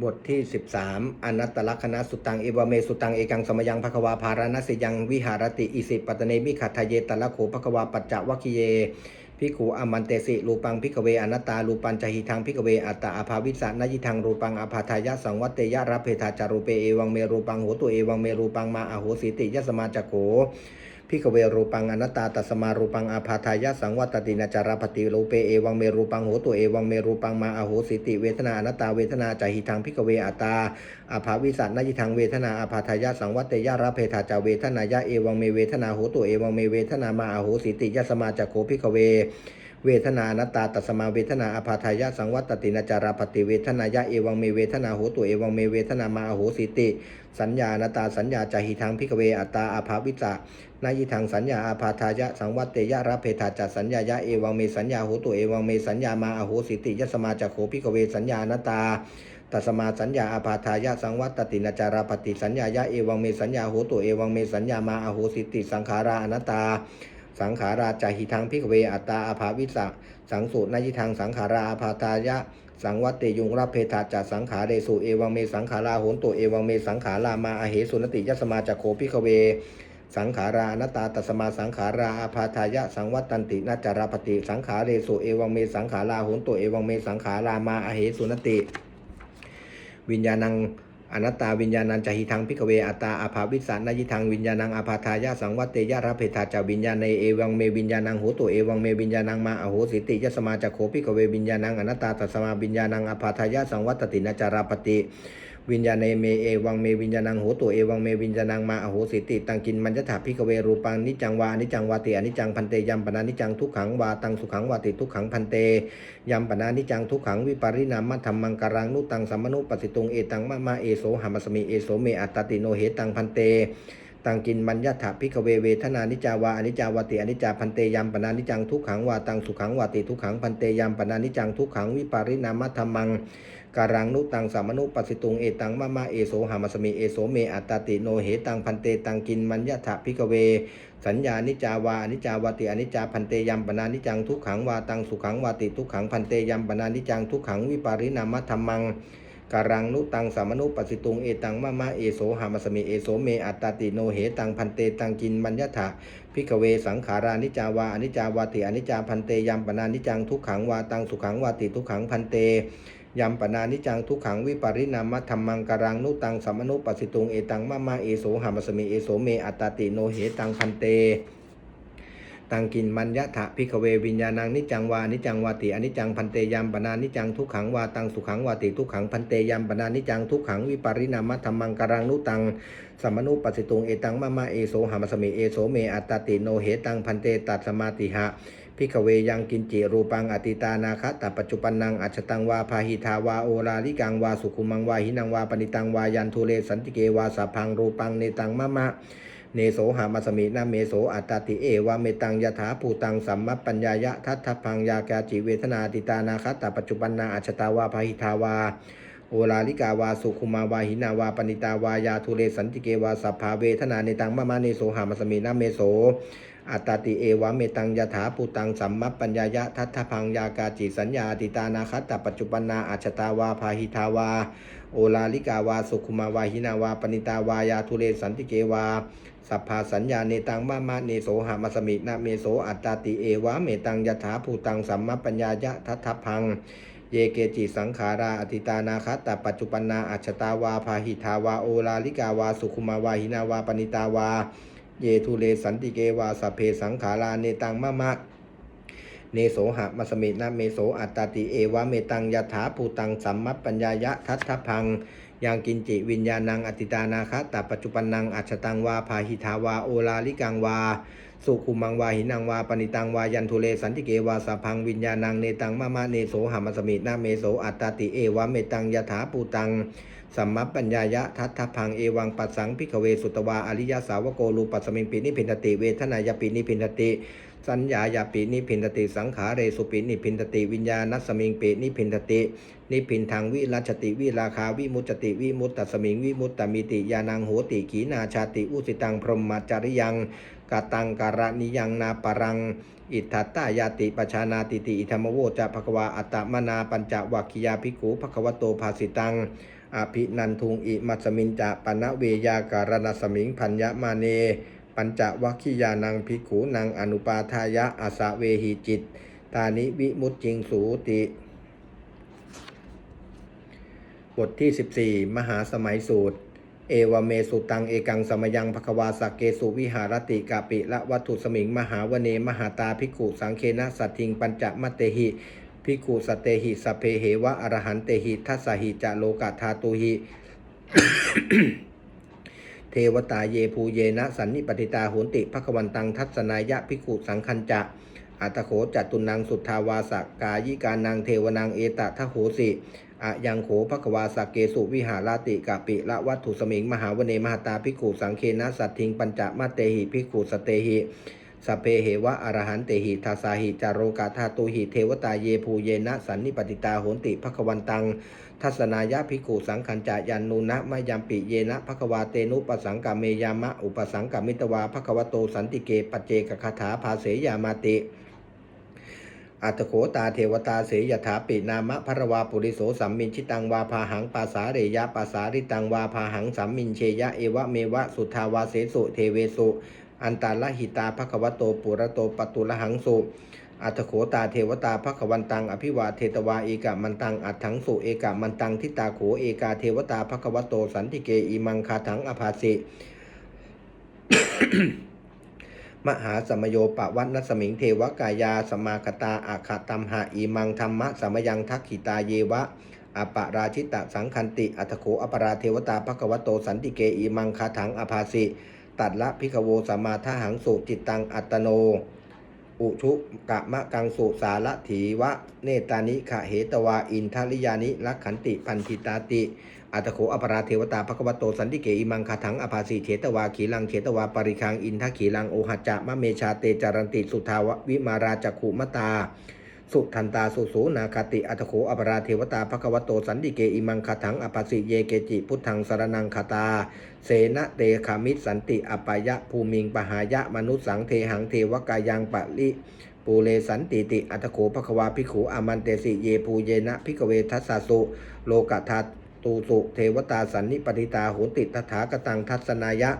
บทที่ 13 อนัตตลักษณะสุตังเอวเมสุตังเอกังสมยังภควาภารณสิยังวิหารติอิสิปัตเนมิขัตทเยตละโขภควาปัจจวัคคีเยพิขุอมันเตสิรูปังพิกเวอนัตตารูปัญจหิทังพิกเวอัตตาอภาวิสานยิทังรูปังอภาทายะสังวัตเตยะรับเพทาจารูเปเอวังเมรูปังโหตุเอวังเมรูปังมาอโหสิติยสมาจโข พิกเวรูปังอนัตตาตัสมารูปังอาภาทายะสังวัตตินาจารปฏิโลเปเอวังเมรูปังโหตุเอวังเมรูปังมาอโหสิติเวทนาอนัตตาเวทนาจาหิทังพิกเวอัตตาอาภาวิสัตนายิทังเวทนาอาภาทายะสังวัตเตยะระเพทาจาเวทนายะเอวังเมเวทนาโหตุเอวังเมเวทนามาอโหสิติยสมาจโคพิกเวเวทนาอนัตตาตัสมาเวทนาอาภาทายะสังวัตตินาจาราปฏิเวทนายะเอวังเมเวทนาโหตุเอวังเมเวทนามาอโหสิติ สัญญาอนัตตาสัญญาจาหิทังพิกเวอัตตาอาภาวิจา นายิทังสัญญาอาภาทายะสังวัตเตยะรับเพทาจัดสัญญายะเอวังเมสัญญาโหตุเอวังเมสัญญามาอโหสิติยสมาจัโคพิกเวสัญญาอนัตาตัสมาสัญญาอาภาทายะสังวัตตินาจาราปฏิสัญญายะเอวังเมสัญญาโหตุเอวังเมสัญญามาอโหสิติสังขาราอนตา สังขาราจาหิทังพิกเวอัตตาอาภาวิสะสังสุนายิทังสังขาราอาภาทายะสังวัตเตยุงรับเพทาจัดสังขาเรสุเอวังเมสังขาราโหนตุเอวังเมสังขารามาอเหสุนติยสมาจัโคพิกเว สังขารานตตาตัสมาสังขาราอาภาทายะสังวัตตันตินาจารปฏิสังขาเรสุเอวังเมสังขาราโหนตุเอวังเมสังขารามาอเหสุนติ วิญญาณังอนัตตาวิญญาณังจหิทังพิกเวอัตตาอาภาวิสานายิทังวิญญาณังอาภาทายะสังวัตเตยะระเพทาจาวิญญาณในเอวังเมวิญญาณังโหตุเอวังเมวิญญาณังมาอโหสิติยสมาจโคพิกเววิญญาณังอนัตตาตัสมาวิญญาณังอาภาทายะสังวัตตินาจารปฏิ วิญญาณในเมเอวังเมวิญญาณังโหตุเอวังเมวิญญาณังมาอโหสิติตังกินมัญญถาพิกเวรูปังนิจังวานิจังวาติอนิจังพันเตยัมปนานิจังทุกขังวาตังสุขังวาติทุกขังพันเตยัมปนานิจังทุกขังวิปาริณามะธรรมังการังนุตังสัมมนุปสิตุงเอตังมะมาเอโสหามัสมิเอโสเมอัตติโนเหตังพันเตตังกินมัญญถาพิกเวเวทนานิจาวาอนิจาวาติอนิจาพันเตยัมปนานิจังทุกขังวาตังสุขังวาติทุกขังพันเตยัมปนานิจังทุกขังวิปาริณามธรรมัง การังนุตังสัมนุปัสิตุงเอตังมะมาเอโสหามัสมิเอโสเมอัตตติโนเหตังพันเตตังกินมัญญถาพิกเว สัญญานิจาวาอนิจาวาติอนิจาพันเตยัมปนานิจังทุกขังวาตังสุขังวาติทุกขังพันเตยัมปนานิจังทุกขังวิปาริณามะธรรมังการังนุตังสามนุปัสิตุงเอตังมะมะเอโสหามัสมิเอโสเมอัตตติโนเหตังพันเตตังกินมัญญถะพิกเวสังขารานิจาวาอนิจาวาติอนิจาพันเตยัมปนานิจังทุกขังวาตังสุขังวาติทุกขังพันเต ยัมปนานิจังทุกขังวิปาริณามะธรรมังการังนุตังสัมมนุปสิตุงเอตังมะมะเอโสหามัสมิเอโสเมอัตตติโนเหตังพันเต ตังกินมัญญะถะพิกเววิญญาณังนิจังวานิจังวาติอนิจังพันเตยัมปนานิจังทุกขังวาตังสุขังวาติทุกขังพันเตยัมปนานิจังทุกขังวิปาริณามะธรรมังการังนุตังสัมมนุปัสสิตุงเอตังมะมะเอโสหามัสมิเอโสเมอัตตติโนเหตังพันเตตัสสมาติหะ พิกเวยังกินจิรูปังอติตานาคตปัจจุปันนังอัจฉตังวาพาหิทาวาโอราลิกังวาสุขุมังวาหินังวาปณิตังวายันทุเรสันติเกวาสัพพังรูปังเนตังมะมะเนโสหามัสมินาเมโสอัตติเอวาเมตังยถาภูตังสัมมัปปัญญายะทัตถพังยากาจิเวทนาติตานาคตปัจจุบันนาอัจฉตาวาภาหิทาวา โอลาลิกาวาสุขุมาวาหินาวาปณิตาวายาทุเรสันติเกวาสัพพาเวทนาเนตังมะมะเนโสหามัสมินาเมโสอัตตติเอวะเมตังยถาภูตังสัมมัปปัญญายะทัตถพังยากาจิสัญญาติตานาคตตปัจจุบันนาอัจฉตาวาภาหิทาวา โอลาลิกาวาสุขุมาวาหินาวาปณิตาวายาทุเรสันติเกวาสัพพาสัญญาเนตังมะมะเนโสหามัสมินะเมโสอัตตาติเอวะเมตังยถาภูตังสัมมัปัญญายะทัตถพัง เยเกจิสังขาราอติตานาคตปัจจุปันนาอัจฉตาวาภาหิทาวาโอลาลิกาวา สุขุมาวาหินาวาปณิตาวา เยทุเลสันติเกวาสเพสังขาราเนตังมะมะเนโสหะมัสมินะเมโสอัตตติเอวะเมตังยถาภูตังสัมมัปปัญญายะทัตถพังยังกินจิวิญญาณังอติตานาคตปัจจุปันนังอัจฉตังวาภาหิทาวาโอลาลิกังวา สุขุมังวาหินังวาปณิตังวายันทุเลสันติเกวาสพังวิญญาณังเนตังมะมะเนโสหามัสมินาเมโสอัตตาติเอวะเมตังยถาภูตังสัมมัปปัญญายะทัตถพังเอวังปัสสังพิกเวสุตวาอริยสาวโกลูปัสมิงปินิพินติเวทนายปินิพินติ สัญญายาปินิพินติสังขาเรสุปินิพินติวิญญาณสมิงปินิพินติ นิพินทางวิรัชติวิราคาวิมุตติวิมุตตสมิงวิมุตตมิติยานังโหติขีนาชาติอุสิตังพรหมจาริยัง กตังการณิยังนาปรัง อิทธัตตายาติปชานาติติอิธรรมโวจะภควาอัตตมนาปัญจวัคคิยาภิกขุภควโตภาสิตังอภินันทุงอิมัสมินจะปนะเวยาการณสมิงพัญญมาเน ปัญจวัคคียานังภิกขุนังอนุปาทายะอาสะเวหิจิตตานิวิมุตจิงสูติบทที่ 14 มหาสมัยสูตร เอวเมสุตังเอกังสมยังภควาสักเกสุวิหารติกาปิละวัตถุสมิง มหาวเนมหาตาภิกขุสังเคนะสัตทิงปัญจมัตเตหิภิกขุสเตหิสเพเหวะอรหันเตหิทัสหิจะโลกาธาตุหิเทวตาเยภูเยนะสันนิปติตาโหนติภควันตังทัศนายะภิกขุสังคัญจะ อัตโขจัตุนังสุทธาวาสกายิกานังเทวนังเอตทะโหสิอะยังโขภควาสักเกสุวิหาราติกะปิละวัตถุสมิงมหาวเนมหาตาภิกขุสังเคนะสัตทิงปัญจมาเตหิภิกขุสเตหิสเพเหวะอรหันเตหิทาสาหิจารโรกาธาตุหิเทวตาเยภูเยนะสันนิปติตาโหนติภควันตัง ทัศนายะภิกขุสังขันจายันนุนะมะยัมปิเยนะภควาเตนุปสังกาเมยามะอุปสังกามิตวาภควโตสันติเกปัจเจกคาถาภาเสยามาติ อัตโขตาเทวตาเสยถาปินามะพระวาปุริโสสัมมินชิตังวาพาหังปาสาเรยะปาสาริตังวาพาหังสัมมินเชยะเอวะเมวะสุทาวาเสสุเทเวสุอันตาลหิตาภควโตปุระโตปตุละหังสุอัตโขตาเทวตาภควันตังอภิวาเทตวาเอกะมันตังอัตถังสุเอกะมันตังทิตาโขเอกาเทวตาภควโตสันติเกอิมังคาถังอภาสิ มหาสมโยปวัตนสมิงเทวกายาสมาคตาอาคาตัมหาอีมังธรรมะสมยังทักขิตาเยวะอปาราชิตะสังคันติ อัตโขอปราเทวตาภควโตสันติเกอิมังคาถังอภาสิ ตัดละพิกโวสมมาทหังสุจิตตังอัตโน อุชุกะมะกังสุสารถีวะ เนตานิขะเหตวาอินทริยานิลักขันติพันธิตาติ อัตโขอปราเทวตาภควโตสันติเกอิมังคาถังอภาสีเถตวาขีลังเขตวาปริคังอินทขีลังโอหัจจะมะเมชาเตจารันติสุทาววิมาราจักขุมตา สุทันตาสุสูนาคติอัตโขอปราเทวตาภควโตสันติเกอิมังคาถังอภาสีเยเกจิพุทธังสรนังคาตา เสนะเตขามิสันติอปายะภูมิงปหายะมนุสสังเทหังเทวกายังปะลิปูเลสันติติอัตโขภควาภิกขุอามันเตสิเยภูเยนะภิกเวทัสสะสุโลกธา ตูสุเทวตาสันนิปติตาโหติตถากตังทัศนายะ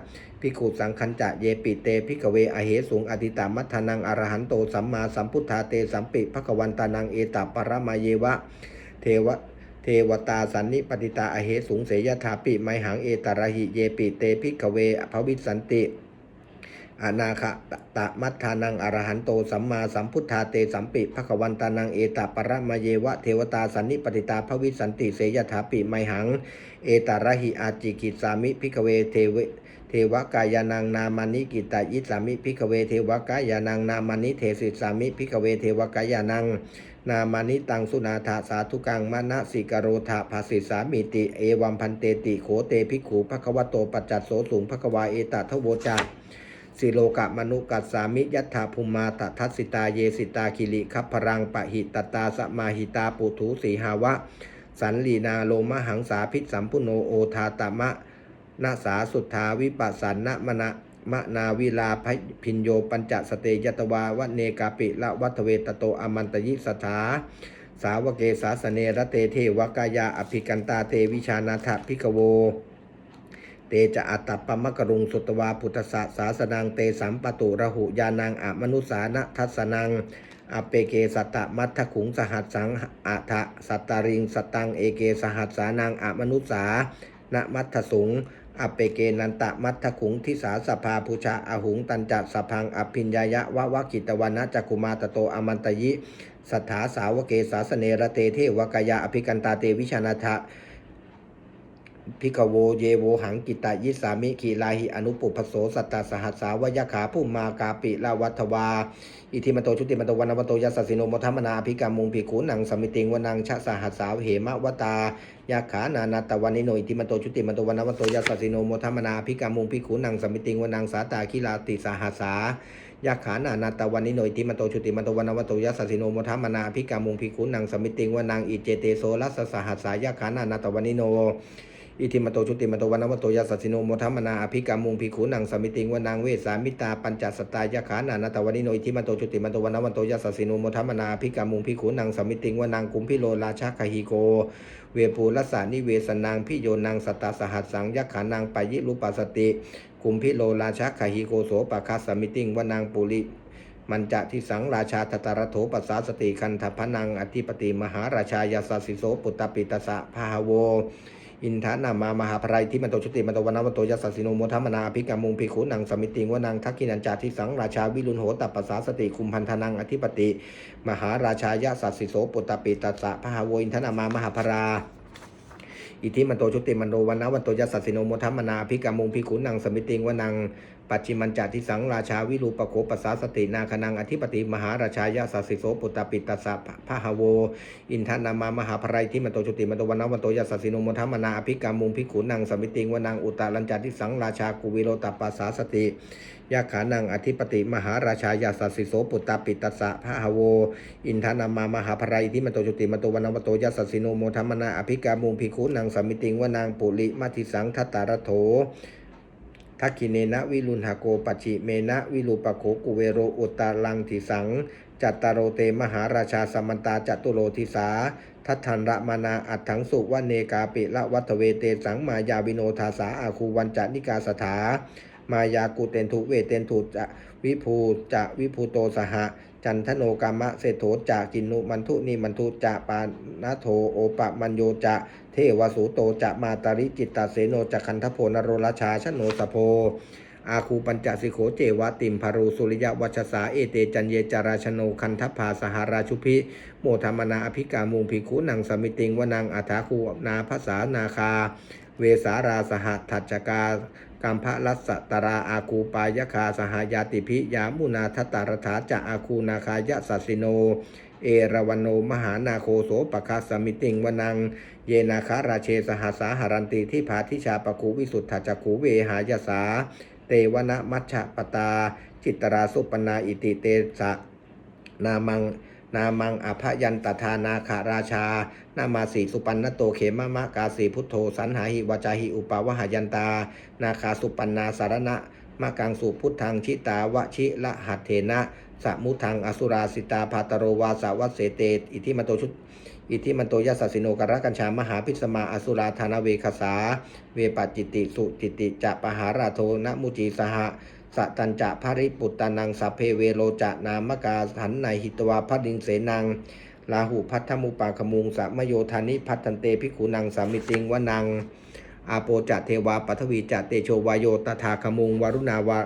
พิกขุสังคัญจะเยปิเตพิกเวอเหสุงอติตามัทธนังอรหันโตสัมมาสัมพุทธาเตสัมปิภควันตานังเอตปรมาเยวะเทวะเทวตาสันนิปติตาอเหสุงเสยถาปิไมหังเอตระหิเยปิเตพิกเวอภวิสันติ อนาคตะมัทธานังอรหันโตสัมมาสัมพุทธาเตสัมปิภควันตานังเอตปรมะเยวะเทวตาสันนิปติตาภวิสันติเสยถาปิไมหัง เอตระหิอาจิกิสามิพิกเวเทเวเทวกายานังนามานิกิตายิสามิพิกเวเทวกายานังนามานิเทสิสามิพิกเวเทวกายานัง นามานิตังสุนาถาสาธุกังมณสิกโรธาภาสิสามิติ เอวัมพันเตติโขเตภิกขุภควโตปัจจัตโสสูงภควาเอตทโวจา สิโลกะมนุกัสสามิยัตถาภูมาตทัสสิตาเยสิตาคิริคัพพรังปะหิตตาสมาหิตาปุถุสีหาวะ สันลีนาโลมหังสาพิษสัมพุโนโอทาตมะนาสาสุทธาวิปัสสันนมณะมะนาวิลาพพินโยปัญจสเตยตวาวะเนกาปิละวัตเวตโตอมันตยิสถา สาวเกสาสเนระเตเทวกายาอภิกันตาเตวิชานาถพิกโว เตจะอัตตปมะกรุงสุตวาพุทธสสาสนังเตสัมปตุระหุยานังอมนุสานะทัสนังอเปเกสัตตมัทขุงสหัสสังอะทะสัตตาริงสตังเอเกสหัสสานังอมนุสานะมัทสุงอเปเกนันตะมัทขุงทิสาสภาภูชาอาหุงตันจัสพังอภิญญายะวะวะกิตวานะจักุมาตโตอมันตยิ สัทธาสาวเกสาสเนระเตเทวกายาอภิกันตาเตวิชานาทะ พิกโวเยโวหังกิตายิสามิขีลาหิอนุปุพโสสัตตาสหัสสาวยขาผู้มากาปิลาวัตวา อิทิมโตชุติมโตวันวันโตยัสสิโนโมทัมนาภิกามุงภิกขุนังสมิติงวนังชะสหัสสาวเหมวตายาขานานาตวันนิโนอิทิมโตชุติมโตวันวันโตยัสสิโนโมทัมนาภิกามุงภิกขุนังสมิติงวนังสาตาคิลาติสหัสสายักขานานาตะวันนิโนอิติมันโตชุติมันโตวันวัตโตยัสสิโนมทัมมนาภิกามุงภิกขุนังสมิติงวนางอิเจเตโสรัสสหัสสายักขานานาตะวันนิโน อิทิมโตชุติมโตวันนวโตยัสสสิโนโมทัมมนาอภิกามุงภิกขุนังสมิติงวนางเวสามิตาปัญจสตายะขานานาตวันิโนอิทิมโตชุติมโตวันนวโตยัสสสิโนโมทัมมนาอภิกามุงภิกขุนังสมิติงวนางกุมพิโลราชคหิโก เวปูรัสานิเวสนางพิโยนางสตาสหัสสังยักขานางปายิรูปัสติ กุมพิโลราชคหิโกโสปะคัสสมิติงวนางปุริมันจะทิสังราชาตตารโถปัสสาสติคันทพนังอธิปติมหาราชายาสสิโสปุตตปิตสะพาหโว อินทานามามหาภรายที่มันโตชุติมันโตวันนวันโตยัสสิโนโมทัมมนาภิกามุงภิกขุนังสมิติงวนังทักขินันจาทิสังราชาวิรุณโหตัปปสาสติคุมพันธนังอธิปติ มหาราชายะสัสสิโสปุตตปิตัสสะพหาโวอินทนามามหาภราอิทิมันโตชุติมันโตวันนวันโตยัสสิโนโมทัมมนาภิกามุงภิกขุนังสมิติงวนัง ปัจจิมันจาทิสังราชาวิรูปโกปัสสาสตินาคนังอธิปติมหาราชายะสัสสิโสปุตตปิตัสสะพหาโว อินทนามามหาภรายที่มันโตชุติมันโตวันนวันโตยัสสสิโนโมทัมมนาอภิกามุงภิขุนังสมิติงวนังอุตตาลัญจาทิสังราชากุวิโรตัปปสาสติยาขานังอธิปติมหาราชายาสัสสิโสปุตตปิตัสสะพหาโว อินทนามามหาภรายที่มันโตจุติมันโตวันนวันโตยัสสสิโนโมทัมมนาอภิกามุงภิขุนังสมิติงวนางปุริมัติสังทัตตารโถ ทักขิเนนะวิรุณหโกปัจฉิเมนะวิรูปโขกุเวโรอุตตาลังทิสัง จัตตารโรเตมหาราชาสมันตาจัตุโรทิสา ทัทันระมานาอัตถังสุวเนกาปิละวัตเวเตสังมายาวิโนทาสาอาคูวันจานิกาสถา มายากุเตนทุเวเตนทุจะวิภูจะวิภูโตสหะจันทโนกามะเศรษโถจะจินุมันทุนิมันทุจะปานาโทโอปะมัญโยจะเทวสุโตจะมาตาริจิตตาเสโนจะคันทโพนโรราชาชโนสโพอาคูปัญจสิโขเจวะติมภารุสุริยวัชสาเอเตจันเยจาราชโนคันทภาสหราชุพิโมธรรมนาอภิกามุงภิกุนังสมิติงวนังอัฐาคูนาภาษานาคา เวสาราสหัตถัจกา กัมพะรัสตราอาคูปายคาสหายาติพิยามุนาทตารถาจะอาคูนาคายะสัสสิโน เอราวันโนมหานาโคโสปคาสมิติงวนัง เยนาคาราเชสหาสาหารันติที่พาทิชาปคูวิสุทธจักขูเวหายสา เตวนะมัชฌปตา จิตตราสุปนาอิติเตสะนามัง นามังอภยันตทานาคาราชา นามาสีสุปันนโตเขมะมะกาสีพุทโธ สันหาหิวจาหิอุปาวหายันตา นาคาสุปันนาสารณะมะกังสุพุทธังชิตาวชิละหัตเถนะสมุทังอสุราสิตาภาตโรวาสาวัเสเตอิทิมโตชุดอิทิมันโตยัสสสิโนกรกัญชามหาพิสมาอสุราธานเวคสา เวปจจิติสุติติจะปหาราโทนะมุจีสหะ สตัญจะภริปุตตานังสัพเพเวโรจะนามกาหันในหิตวาพดิงเสนังลาหุพัทธมุปาขมุงสัมโยธานิพัทันเตภิขุนังสามิติงวนัง อาโปจะเทวาปัทวีจะเตโชวายโยตถาคมุงวารุณาวา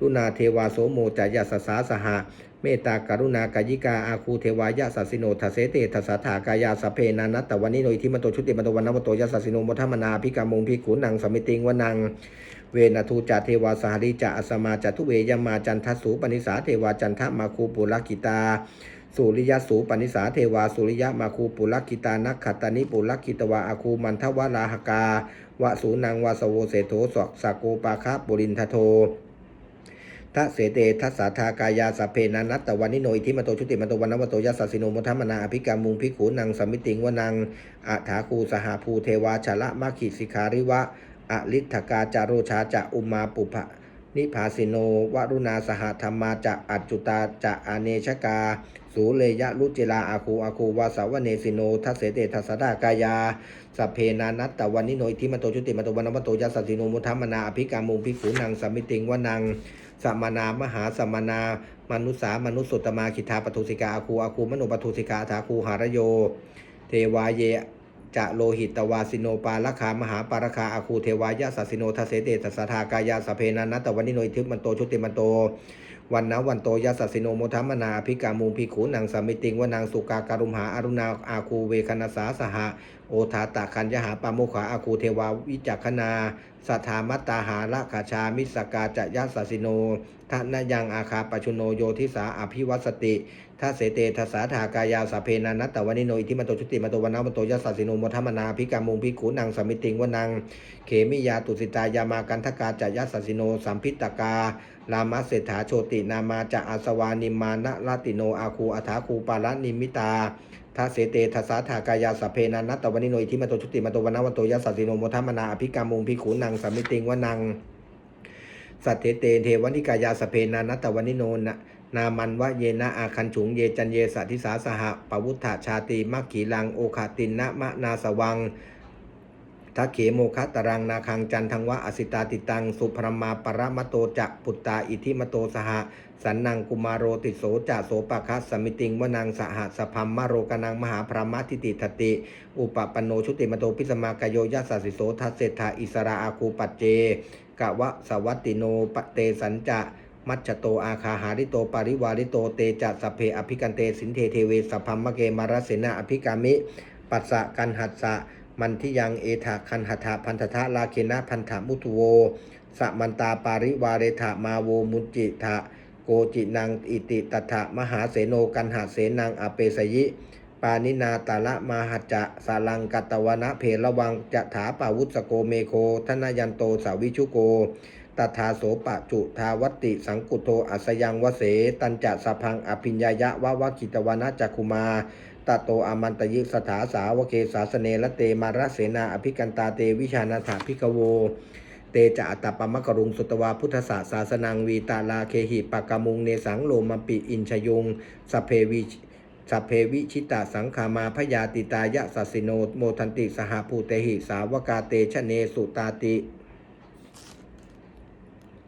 รุณาเทวาโสโมจะยะสสาสหะเมตตากรุณากายิกาอาคูเทวายะสัสสิโนทเสเตทัสสถากายาสเพนานัตตวันนิโนอิทิมันโตชุติมันโตวันนวโตยัสสสิโนมทัมนาภิกามุงภิขุนังสมิติงวนัง เวนทูจาเทวาสหริจะอสมาจตุเวยมาจันทสูปนิสาเทวาจันทมาคูปุลกิตาสุริยสูปนิสาเทวาสุริยมาคูปุลกิตานักขัตานิปุลกิตวาอาคูมันทวาลาหกาวะสูนังวาสโวเสโทสกสกโกปาคะปุรินทโททัเสเตทัสสาธากายาสเพนันัตตวันนิโนอิทิมโตชุติมโตวันนวโตยัสสิโนมุทัมมนาอภิกามุงภิขุนังสมิติงวนังอัฐาคูสหภูเทวาชละมาขิสิขาริวะ อลิทธกาจาโรชาจะอุมาปุภะนิพาสิโนวรุณาสหธรรมาจะอัจจุตาจะอเนชกา สูเลยะลุจิลาอาคูอาคูวาสาวเนสิโนทัสเสเตทัสดากายาสเพนานัตตวันนิโนอิทิมโตชุติมโตวันนวโตยัสสิโนมุทัมมนาอภิกามุงภิขุนังสมิติงวนังสมนามหาสมนามนุสามนุสสุตตมาคิทาปทุสิกาอาคูอาคูมโนปทุสิกาถาคูหารโย เทวาเย จะโลหิตตวาสิโนปาลคามหาปารคาอาคูเทวายะสัสสิโนทเสเตสัสสะทากายาสเพนันนัตตวันนิโนอิทิมันโตชุติมันโต วันนะวันโตยัสสสิโนโมทัมมนาภิกามุงภิขุนังสมิติงวนางสุกาการุมหาอรุณาอาคูเวคณสาสหะโอทาตะคัญยหาปาโมขาอาคูเทวาวิจักขณาสัทธามัตตาหาละขาชามิสกาจะยัสสสิโนทะนยังอาคาปชุโนโยทิสาอภิวัสติทัเสเตทัสาธากายาสเพนานัตตวานิโนอิทิมโตชุติมโตวันนามโตยัสสสิโนโมทัมมนาภิกามุงภิขุนังสมิติงวนังเขมิยาตุสิตายามากันทกาจะยัสสสิโนสัมพิตตกา รามเศรษฐาโชตินามาจะอาสวานิมานะลาติโนอาคูอัฐาคูปาละนิมิตาทัเสเตทัสาธากายาสเพนันนัตตวนิโนอิทิมโตชุติมโตวนนวันโตยัสสสิโนโมทัมนาอภิกามุงพิขูนังสมมิติงวนังสัตเทเตเทวนิกายาสเพนานัตตวนิโนนะนามันวะเยนะอาคันฉุงเยจันเยสัทิสาสหะปวุฒาชาติมักขีลังโอคาตินนะมะนาสวัง ทักเขโมคะตรังนาคังจันทังวะอสิตาติตัง สุพรมาปรมโตจะปุตตาอิทิมโตสหสันนังกุมารโรติโสจะโสปะคัสสมิติงวนังสหสพัมมโรกนังมหาพรหมทิติทติ อุปปปนโนชุติมโตพิสมากโยยัสสสิโสทัสเศรษฐาอิสราอาคูปัจเจกะวะสวัตติโนปเตสัญจะมัจโตอาคาหาริโตปาริวาริโตเตจัสเพอภิกันเตสินเทเทเวสพัมมะเกมารเสนาอภิกามิ ปัสสะกันหัสสะ มันทิยังเอถาคันหัตถะพันธทะลาเคนะพันธมุตุโวสะมันตาปาริวาเรถามาโวมุจิทะโกจินังอิติตถะมหาเสโนกันหาเสนังอเปสยิ ปานินาตาละมาหัจะสาลังกัตตวนะเพระวังจะถาปาวุสโกเมโคทนายันโตสาวิชุโกตถาโสปะจุทาวติสังกุโตอัสยังวเส ตันจะสพังอภิญญายะวะวะกิตวนาจักุมา ตโตอามันตยิสถาสาวเกสาสเนละเตมาระเสนาอภิกันตาเตวิชานาถาภิกโว เตจะอัตตปมะกรุงสุตวาพุทธศาสาสนังวีตาลาเคหิปะกามุงเนสังโลมปิอินชยงสเพวิสพเพวิชิตาสังขามาพยาติตายะสัสสิโนโมทันติสหภูเตหิสาวกาเตชะเนสุตาติ